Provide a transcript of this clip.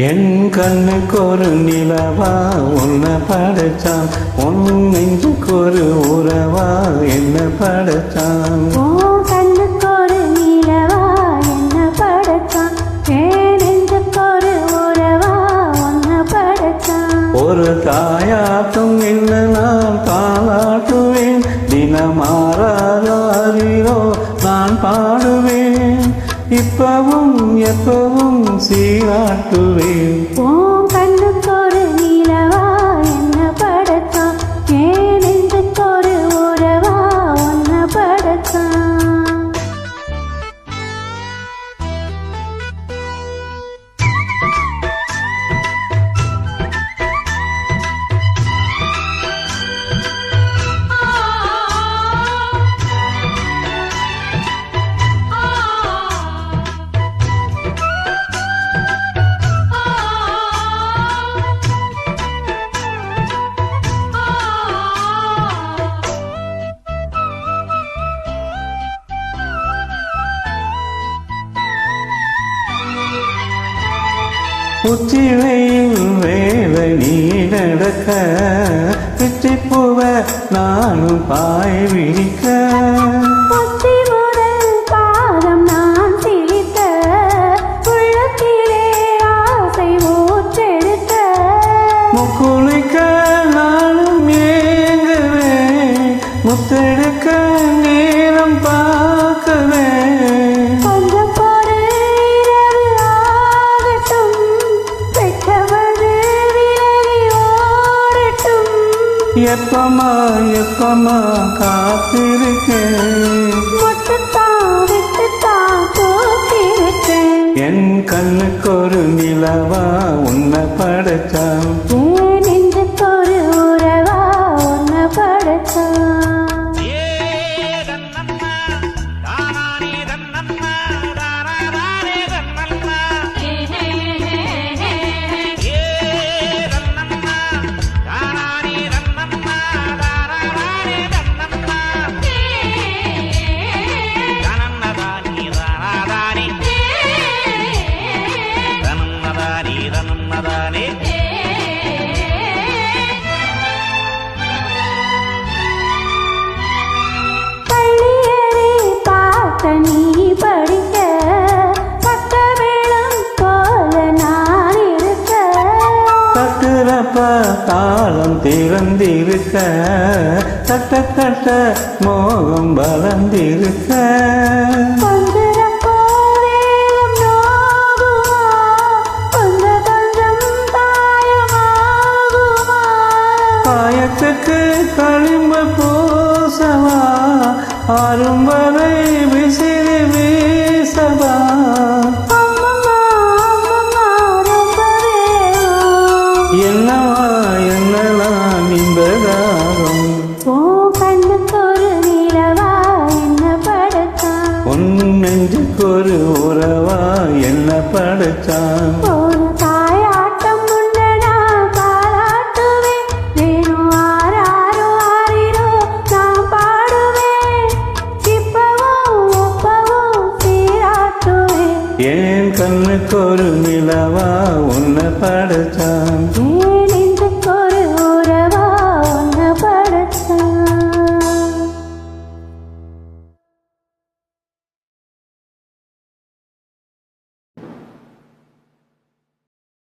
என் கண்ணுக்கு ஒரு நிலவா உன்னை படைச்சான். உன் நெஞ்சுக்கு ஒரு உறவா என்ன படைச்சான். ஓ கண்ணுக்கொரு நீலவா என்ன படைச்சான். ஒரு தாயாட்டும் இல்லை நான் தாளாட்டுவேன். தினமாறாரோ இப்பவும் எப்பவும் சீராட்டுவேன். ஓம் கண்ணுக்கொரு உச்சிலையில் வேலை நீ நடக்க. பிச்சி பூவ நானும் பாய் ஊற்றெடுத்த முக்குளிக்க நானும் ஏங்குவே முத்தெடுக்க நேரம் यपमा यपमा गाते தட்டுறப்ப தாளம் திறந்திருக்க தட்ட தட்ட மோகம் வளர்ந்திருக்க. காயத்துக்கு களிம்பு பூசவா ஆறும் வரை விசிறி வீசவா. என்னலாம் இன்பதாரம் கண்ணுக்கொரு நிலவா என்ன படைச்சான் உன் நெஞ்சுக்கு ஒரு உறவா என்ன படைச்சான் ஒரு தாயாட்டம் உண்டு நான் பாராட்டுவேன். வேணும் ஆராரோ ஆரிரோ நான் பாடுவேன். இப்பவும் ஒப்பவும் சீராட்டுவேன். ஏன் கண்ணுக்கு ஒரு நிலவா உன்னை படைச்சான் ஏன்